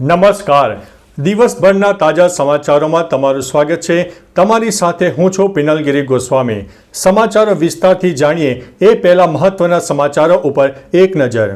નમસ્કાર. દિવસભરના તાજા સમાચારોમાં તમારું સ્વાગત છે. તમારી સાથે હું છું પિનલગીરી ગોસ્વામી. સમાચારો વિસ્તારથી જાણીએ એ પહેલા મહત્વના સમાચારો ઉપર એક નજર.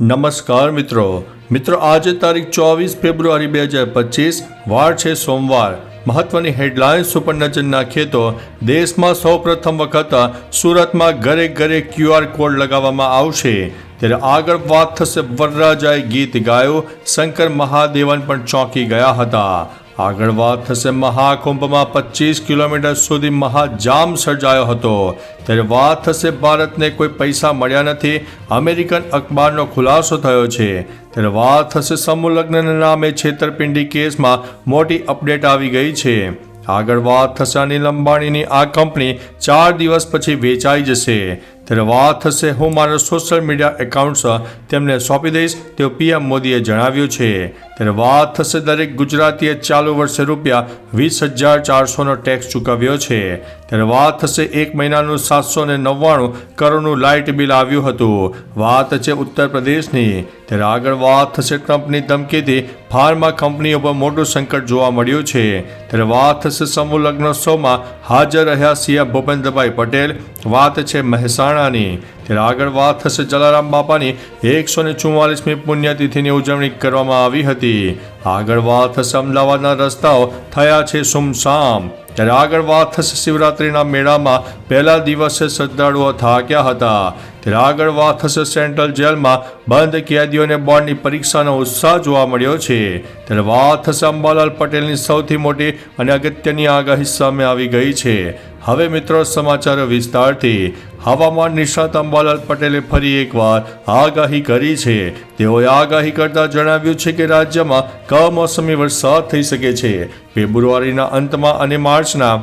નમસ્કાર મિત્રો. મિત્રો, આજે તારીખ ચોવીસ ફેબ્રુઆરી બે હજાર પચીસ, વાર છે સોમવાર. મહત્વની હેડલાઇન્સ ઉપર નજર નાખીએ તો દેશમાં સૌ પ્રથમ વખત સુરતમાં ઘરે ઘરે ક્યુઆર કોડ લગાવવામાં આવશે. ત્યારે આગળ વાત થશે વરરાજાએ ગીત ગાયું, શંકર મહાદેવન પણ ચોંકી ગયા હતા. આગળ વાત થશે મહાકુંભમાં પચીસ કિલોમીટર સુધી મહાજામ સર્જાયો હતો. ત્યારે વાત થશે ભારતને કોઈ પૈસા મળ્યા નથી, અમેરિકન અખબારનો ખુલાસો થયો છે. ત્યારે વાત થશે સમૂહ લગ્નના નામે છેતરપિંડી કેસમાં મોટી અપડેટ આવી ગઈ છે. આગળ વાત થશે અનિલ અંબાણીની આ કંપની ચાર દિવસ પછી વેચાઈ જશે. ત્યારે વાત થશે હું મારા સોશિયલ મીડિયા એકાઉન્ટ્સ તેમને સોંપી દઈશ તેવું પીએમ મોદીએ જણાવ્યું છે. ત્યારે વાત થશે દરેક ગુજરાતીએ ચાલુ વર્ષે રૂપિયા વીસ હજાર ચારસોનો ટેક્સ ચૂકવ્યો છે. ત્યારે વાત થશે એક મહિનાનું સાતસો ને નવ્વાણું કરોડનું લાઇટ બિલ આવ્યું હતું. વાત છે ઉત્તર પ્રદેશની. ત્યારે આગળ વાત થશે ટ્રમ્પની ધમકીથી. ફાર્મા કંપનીઓ પર મોટું સંકટ જોવા મળ્યું છે. ત્યારે વાત થશે સમૂહ લગ્નોત્સવમાં હાજર રહ્યા સીએમ ભૂપેન્દ્રભાઈ પટેલ. વાત છે મહેસાણાની. ત્યારે આગળ વાત થશે જલારામ બાપાની. એકસો ને ચુમ્માલીસમી પુણ્યતિથિની ઉજવણી કરવામાં આવી હતી. આગળ વાત થશે અમદાવાદના રસ્તાઓ. થયા છે સુમસામ. ત્યારે આગળ વાત થશે શિવરાત્રિના મેળામાં. પહેલા દિવસે શ્રદ્ધાળુઓ થાક્યા હતા. ત્યારે આગળ વાત થશે સેન્ટ્રલ જેલમાં. બંધ કેદીઓને બોર્ડની પરીક્ષાનો ઉત્સાહ જોવા મળ્યો છે. ત્યારે વાત થશે અંબાલાલ પટેલની સૌથી મોટી અને અગત્યની આગાહી સામે આવી ગઈ છે. હવે મિત્રો સમાચાર વિસ્તારથી હવામાન નિષ્ણાત અંબાલાલ પટેલે ફરી એકવાર આગાહી કરી છે. તેઓએ આગાહી કરતા જણાવ્યું છે કે રાજ્યમાં કમોસમી વરસાદ થઈ શકે છે. ફેબ્રુઆરીના અંતમાં અને માર્ચના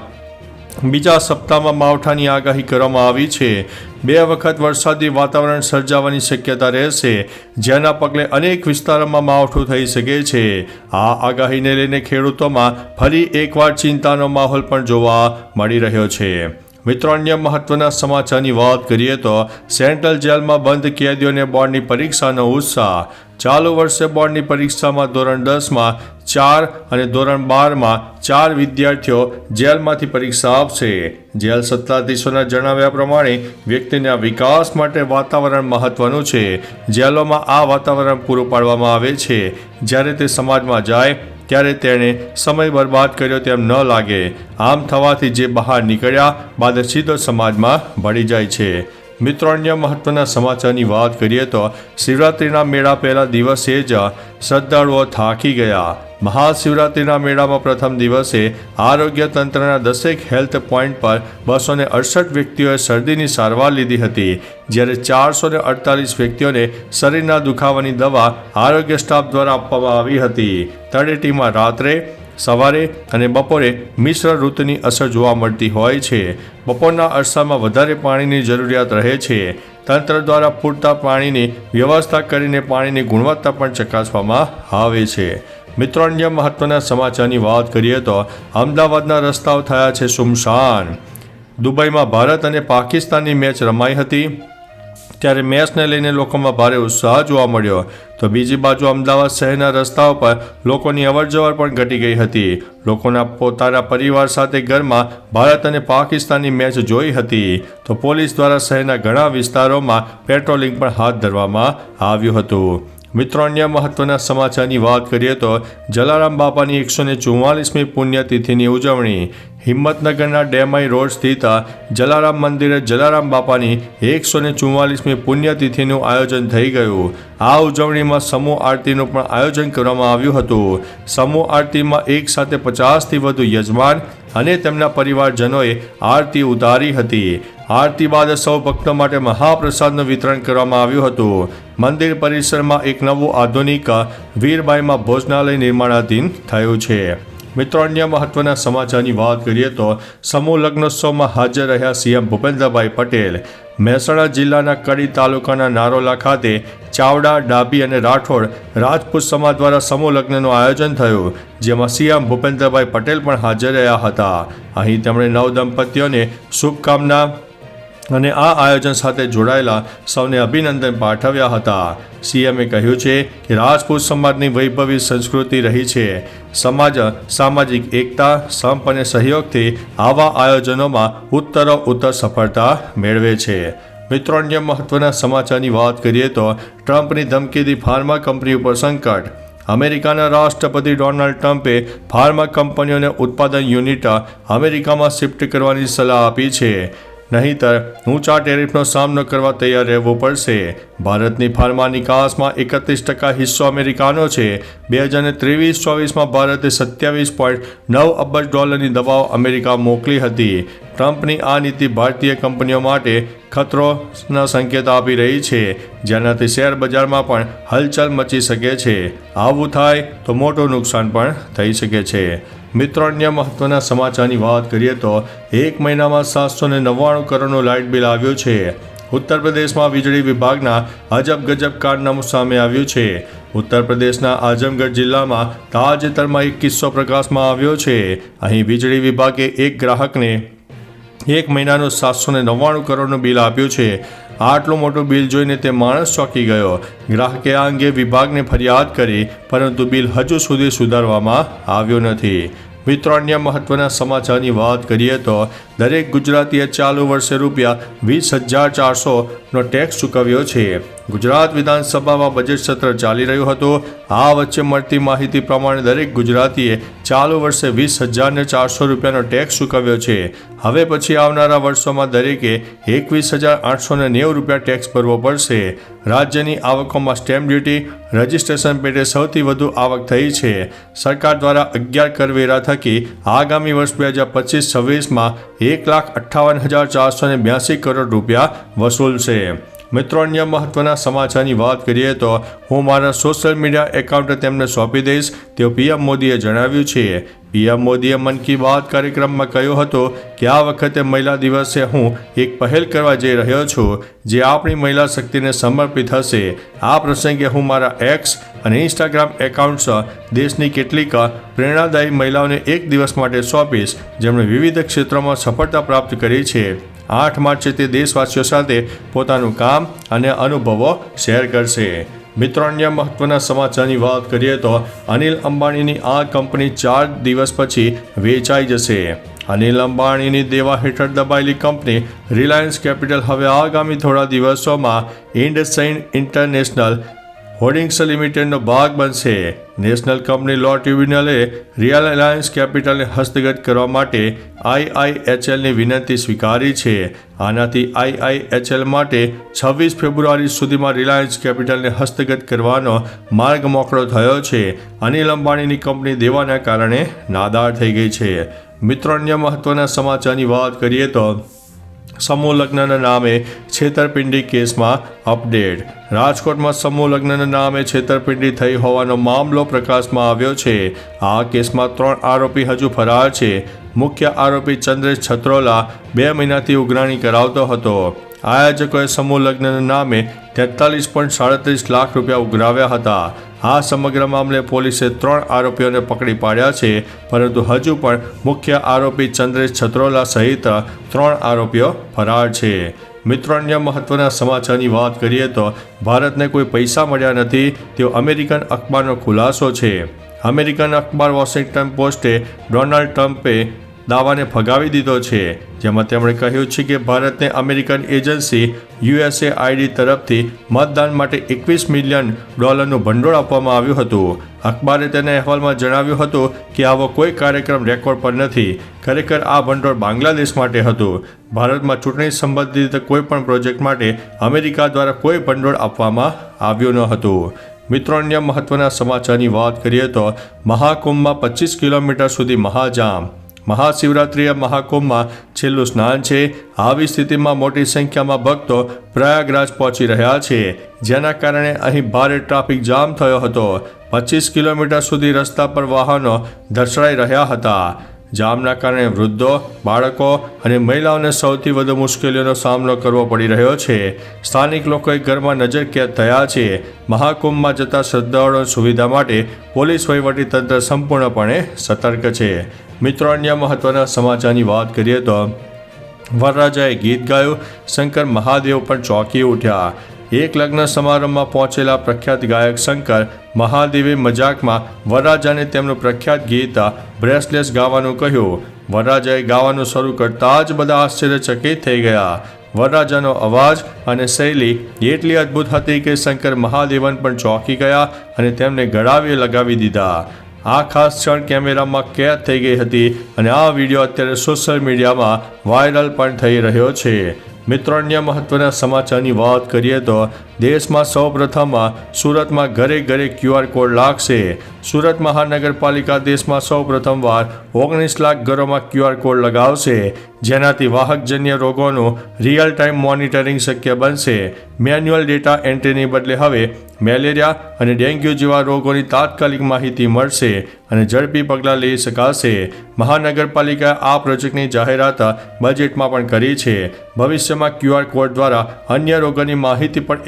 બીજા સપ્તાહમાં માવઠાની આગાહી કરવામાં આવી છે. બે વખત વરસાદી વાતાવરણ સર્જાવાની શક્યતા રહેશે, જેના પગલે અનેક વિસ્તારોમાં માવઠું થઈ શકે છે. આ આગાહીને લઈને ખેડૂતોમાં ફરી એકવાર ચિંતાનો માહોલ પણ જોવા મળી રહ્યો છે. મિત્રો, અન્ય મહત્વના સમાચારની વાત કરીએ તો સેન્ટ્રલ જેલમાં બંધ કેદીઓને બોર્ડની પરીક્ષાનો ઉત્સાહ ચાલુ વર્ષે બોર્ડની પરીક્ષામાં ધોરણ દસમાં ચાર અને ધોરણ બારમાં ચાર વિદ્યાર્થીઓ જેલમાંથી પરીક્ષા આપશે. જેલ સત્તાધીશોના જણાવ્યા પ્રમાણે, વ્યક્તિના વિકાસ માટે વાતાવરણ મહત્વનું છે. જેલોમાં આ વાતાવરણ પૂરું પાડવામાં આવે છે. જ્યારે તે સમાજમાં જાય, ત્યારે તેણે સમય બરબાદ કર્યો તેમ ન લાગે. આમ થવાથી જે બહાર નીકળ્યા, બાદ સીધો સમાજમાં ભળી જાય છે. મિત્રો અન્ય મહત્વના સમાચારની વાત કરીએ તો શિવરાત્રિના મેળા પહેલા દિવસે જ શ્રદ્ધાળુઓ થાકી ગયા. મહાશિવરાત્રિના મેળામાં પ્રથમ દિવસે આરોગ્ય તંત્રના દસેક હેલ્થ પોઈન્ટ પર બસો ને અડસઠ વ્યક્તિઓએ શરદીની સારવાર લીધી હતી. જ્યારે ચારસો ને અડતાલીસ વ્યક્તિઓને શરીરના દુખાવાની દવા આરોગ્ય સ્ટાફ દ્વારા આપવામાં આવી હતી. તળેટીમાં રાત્રે સવારે અને બપોરે મિશ્ર ઋતુની અસર જોવા મળતી હોય છે. બપોરના અરસામાં વધારે પાણીની જરૂરિયાત રહે છે. તંત્ર દ્વારા પૂરતા પાણીની વ્યવસ્થા કરીને પાણીની ગુણવત્તા પણ ચકાસવામાં આવે છે. મિત્રો, અન્ય મહત્વના સમાચારની વાત કરીએ તો અમદાવાદના રસ્તાઓ થયા છે સુમશાન દુબઈમાં ભારત અને પાકિસ્તાનની મેચ રમાઈ હતી. ત્યારે મેચને લઈને લોકોમાં ભારે ઉત્સાહ જોવા મળ્યો. તો બીજી બાજુ અમદાવાદ શહેરના રસ્તાઓ પર લોકોની અવરજવર પણ ઘટી ગઈ હતી. લોકોના પોતાના પરિવાર સાથે ઘરમાં ભારત અને પાકિસ્તાનની મેચ જોઈ હતી. તો પોલીસ દ્વારા શહેરના ઘણા વિસ્તારોમાં પેટ્રોલિંગ પણ હાથ ધરવામાં આવ્યું હતું. મિત્રો, અન્ય મહત્વના સમાચારની વાત કરીએ તો જલારામ બાપાની એકસો ને ચુમ્માલીસમી પુણ્યતિથિની ઉજવણી. હિંમતનગરના ડેમાઈ રોડ સ્થિત જલારામ મંદિરે જલારામ બાપાની એકસો ને ચુમ્માલીસમી પુણ્યતિથિનું આયોજન થઈ ગયું. આ ઉજવણીમાં સમૂહ આરતીનું પણ આયોજન કરવામાં આવ્યું હતું. સમૂહ આરતીમાં એક સાથે પચાસથી વધુ યજમાન અને તેમના પરિવારજનોએ આરતી ઉતારી હતી. આરતી બાદ સૌ ભક્તો માટે મહાપ્રસાદનું વિતરણ કરવામાં આવ્યું હતું. મંદિર પરિસરમાં એક નવું આધુનિક વીરબાઈમાં ભોજનાલય નિર્માણાધીન થયું છે. મિત્રો, અન્ય મહત્વના સમાચારની વાત કરીએ તો સમૂહ લગ્નોત્સવમાં હાજર રહ્યા સીએમ ભૂપેન્દ્રભાઈ પટેલ. મહેસાણા જિલ્લાના કડી તાલુકાના નારોલા ખાતે ચાવડા ડાબી અને રાઠોડ રાજપૂત સમાજ દ્વારા સમૂહ લગ્નનું આયોજન થયું, જેમાં સીએમ ભૂપેન્દ્રભાઈ પટેલ પણ હાજર રહ્યા હતા. અહીં તેમણે નવ દંપતીઓને શુભકામના અને આ આયોજન સાથે જોડાયેલા સૌને અભિનંદન પાઠવ્યા હતા. સીએમએ કહ્યું છે કે રાજપૂત સમાજની વૈભવી સંસ્કૃતિ રહી છે. સમાજ, સામાજિક એકતા, સંપ અને સહયોગથી આવા આયોજનોમાં ઉત્તરો ઉત્તર સફળતા મેળવે છે. મિત્રો, અન્ય મહત્વના સમાચારની વાત કરીએ તો ટ્રમ્પની ધમકીથી ફાર્મા કંપની ઉપર સંકટ. અમેરિકાના રાષ્ટ્રપતિ ડોનાલ્ડ ટ્રમ્પે ફાર્મા કંપનીઓને ઉત્પાદન યુનિટ અમેરિકામાં શિફ્ટ કરવાની સલાહ આપી છે. નહીંતર ઊંચા ટેરિફનો સામનો કરવા તૈયાર રહેવું પડશે. ભારતની ફાર્મા નિકાસમાં એકત્રીસ ટકા હિસ્સો અમેરિકાનો છે. બે હજાર ત્રેવીસ ચોવીસમાં ભારતે સત્યાવીસ પોઈન્ટ નવ અબજ ડોલરની દવાઓ અમેરિકા મોકલી હતી. ટ્રમ્પની આ નીતિ ભારતીય કંપનીઓ માટે ખતરોના સંકેત આપી રહી છે. જેનાથી શેર બજારમાં પણ હલચલ મચી શકે છે. આવું થાય તો મોટું નુકસાન પણ થઈ શકે છે. મિત્રો અન્ય મહત્વના સમાચારની વાત કરીએ તો એક મહિનામાં સાતસો ને નવ્વાણું કરોડનું લાઇટ બિલ આવ્યું છે. ઉત્તર પ્રદેશમાં વીજળી વિભાગના અજબ ગજબ કારનામું સામે આવ્યું છે. ઉત્તર પ્રદેશના આઝમગઢ જિલ્લામાં તાજેતરમાં એક કિસ્સો પ્રકાશમાં આવ્યો છે. અહીં વીજળી વિભાગે એક ગ્રાહકને એક મહિનાનું સાતસો ને નવ્વાણું કરોડનું બિલ આપ્યું છે. આટલું મોટું બિલ જોઈને તે માણસ ચોંકી ગયો. ગ્રાહકે આ અંગે વિભાગને ફરિયાદ કરી, પરંતુ બિલ હજુ સુધી સુધારવામાં આવ્યું નથી. મિત્રો, અન્ય મહત્વના સમાચારની વાત કરીએ તો, દરેક ગુજરાતીએ ચાલુ વર્ષે રૂપિયા વીસ હજાર ચારસોનો ટેક્સ ચૂકવ્યો છે. ગુજરાત વિધાનસભામાં બજેટ સત્ર ચાલી રહ્યું હતું. આ વચ્ચે મળતી માહિતી પ્રમાણે દરેક ગુજરાતીએ ચાલુ વર્ષે વીસ હજારને ચારસો રૂપિયાનો ટેક્સ ચૂકવ્યો છે. હવે પછી આવનારા વર્ષોમાં દરેકે એકવીસ હજાર આઠસો નેવું રૂપિયા ટેક્સ ભરવો પડશે. રાજ્યની આવકોમાં સ્ટેમ્પ ડ્યુટી રજિસ્ટ્રેશન પેટે સૌથી વધુ આવક થઈ છે. સરકાર દ્વારા અગિયાર કરવેરા થકી આગામી વર્ષ બે હજાર પચીસ છવ્વીસમાં એક લાખ અઠ્ઠાવન હજાર ચારસો બ્યાસી કરોડ રૂપિયા વસૂલશે. મિત્રો, અન્ય મહત્વના સમાચારની વાત કરીએ તો હું મારા સોશિયલ મીડિયા એકાઉન્ટ તેમને સોંપી દઈશ. તેવું પીએમ મોદીએ જણાવ્યું છે. પીએમ મોદીએ મન કી બાત કાર્યક્રમમાં કહ્યું હતું કે આ વખતે મહિલા દિવસે હું એક પહેલ કરવા જઈ રહ્યો છું, જે આપણી મહિલા શક્તિને સમર્પિત હશે. આ પ્રસંગે હું મારા એક્સ અને ઇન્સ્ટાગ્રામ એકાઉન્ટ્સ દેશની કેટલીક પ્રેરણાદાયી મહિલાઓને એક દિવસ માટે સોંપીશ, જેમણે વિવિધ ક્ષેત્રોમાં સફળતા પ્રાપ્ત કરી છે. આઠ માર્ચે તે દેશવાસીઓ સાથે પોતાનું કામ અને અનુભવો શેર કરશે. મિત્રો, અન્ય મહત્વના સમાચારની વાત કરીએ તો અનિલ અંબાણીની આ કંપની ચાર દિવસ પછી વેચાઈ જશે. અનિલ અંબાણીની દેવા હેઠળ દબાયેલી કંપની રિલાયન્સ કેપિટલ હવે આગામી થોડા દિવસોમાં ઇન્ડસઇન ઇન્ટરનેશનલ હોર્ડિંગ્સ લિમિટેડનો ભાગ બનશે. નેશનલ કંપની લો ટ્રિબ્યુનલે રિયલ એલાયન્સ કેપિટલને હસ્તગત કરવા માટે આઈઆઈએચએલની વિનંતી સ્વીકારી છે. આનાથી આઈઆઈએચએલ માટે છવ્વીસ ફેબ્રુઆરી સુધીમાં રિલાયન્સ કેપિટલને હસ્તગત કરવાનો માર્ગ મોકળો થયો છે. અનિલ અંબાણીની કંપની દેવાના કારણે નાદાર થઈ ગઈ છે. મિત્રો, અન્ય મહત્વના સમાચારની વાત કરીએ તો સમૂહ લગ્નના નામે છેતરપિંડી કેસમાં અપડેટ. રાજકોટમાં સમૂહ લગ્નના નામે છેતરપિંડી થઈ હોવાનો મામલો પ્રકાશમાં આવ્યો છે. આ કેસમાં ત્રણ આરોપી હજુ ફરાર છે. મુખ્ય આરોપી ચંદ્રેશ છત્રોલા બે મહિનાથી ઉઘરાણી કરાવતો હતો. આયોજકોએ સમૂહ લગ્નના નામે તેતાલીસ પોઈન્ટ સાડત્રીસ લાખ રૂપિયા ઉઘરાવ્યા હતા. આ સમગ્ર મામલે પોલીસે ત્રણ આરોપીઓને પકડી પાડ્યા છે, પરંતુ હજુ પણ મુખ્ય આરોપી ચંદ્રેશ છત્રોલા સહિત ત્રણ આરોપીઓ ફરાર છે. મિત્રો, અન્ય મહત્વના સમાચારની વાત કરીએ તો ભારતને કોઈ પૈસા મળ્યા નથી તેવો અમેરિકન અખબારનો ખુલાસો છે. અમેરિકન અખબાર વોશિંગ્ટન પોસ્ટે ડોનાલ્ડ ટ્રમ્પે દાવાને ફગાવી દીધો છે, જેમાં તેમણે કહ્યું છે કે ભારતને અમેરિકન એજન્સી યુએસએ આઈડી તરફથી મતદાન માટે એકવીસ મિલિયન ડોલરનું ભંડોળ આપવામાં આવ્યું હતું. અખબારે તેના અહેવાલમાં જણાવ્યું હતું કે આવો કોઈ કાર્યક્રમ રેકોર્ડ પર નથી. ખરેખર આ ભંડોળ બાંગ્લાદેશ માટે હતું. ભારતમાં ચૂંટણી સંબંધિત કોઈ પણ પ્રોજેક્ટ માટે અમેરિકા દ્વારા કોઈ ભંડોળ આપવામાં આવ્યું ન હતું. મિત્રો, અન્ય મહત્વના સમાચારની વાત કરીએ તો મહાકુંભમાં પચીસ કિલોમીટર સુધી મહાજામ મહાશિવરાત્રિએ મહાકુંભમાં છેલ્લું સ્નાન છે. આવી સ્થિતિમાં મોટી સંખ્યામાં ભક્તો પ્રયાગરાજ પહોંચી રહ્યા છે. જેના કારણે અહીં ભારે ટ્રાફિક જામ થયો હતો. પચીસ કિલોમીટર સુધી રસ્તા પર વાહનો ધસડાઈ રહ્યા હતા. જામના કારણે વૃદ્ધો, બાળકો અને મહિલાઓને સૌથી વધુ મુશ્કેલીઓનો સામનો કરવો પડી રહ્યો છે. સ્થાનિક લોકોએ ઘરમાં નજર કેદ થયા છે. મહાકુંભમાં જતા શ્રદ્ધાળુઓ સુવિધા માટે પોલીસ વહીવટીતંત્ર સંપૂર્ણપણે સતર્ક છે. મિત્રો, અન્ય મહત્વના સમાચારની વાત કરીએ તો વરરાજાએ ગીત ગાયું, શંકર મહાદેવ પણ ચોંકી ઉઠ્યા. એક લગ્ન સમારંભમાં પહોંચેલા પ્રખ્યાત ગાયક શંકર મહાદેવે મજાકમાં વરરાજાને તેમનું પ્રખ્યાત ગીત બ્રેસલેસ ગાવાનું કહ્યું. વરરાજાએ ગાવાનું શરૂ કરતાં જ બધા આશ્ચર્યચકિત થઈ ગયા. વરરાજાનો અવાજ અને શૈલી એટલી અદ્ભુત હતી કે શંકર મહાદેવન પણ ચોંકી ગયા અને તેમને ગળાવે લગાવી દીધા. આ ખાસ ક્ષણ કેમેરામાં કેદ થઈ ગઈ હતી અને આ વીડિયો અત્યારે સોશિયલ મીડિયામાં વાયરલ પણ થઈ રહ્યો છે. મિત્રો, અન્ય મહત્વના સમાચારની વાત કરીએ તો દેશમાં સૌપ્રથમ સુરતમાં ઘરે ઘરે ક્યુઆર કોડ લાગશે. સુરત મહાનગરપાલિકા દેશમાં સૌપ્રથમવાર ઓગણીસ લાખ ઘરોમાં ક્યુઆર કોડ લગાવશે. જેનાથી વાહકજન્ય રોગોનું રિયલ ટાઈમ મોનિટરિંગ શક્ય બનશે. મેન્યુઅલ ડેટા એન્ટ્રીની બદલે હવે મેલેરિયા અને ડેન્ગ્યુ જેવા રોગોની તાત્કાલિક માહિતી મળશે અને ઝડપી પગલાં લઈ શકાશે. મહાનગરપાલિકાએ આ પ્રોજેક્ટની જાહેરાત બજેટમાં પણ કરી છે. ભવિષ્યમાં ક્યુઆર કોડ દ્વારા અન્ય રોગોની માહિતી પણ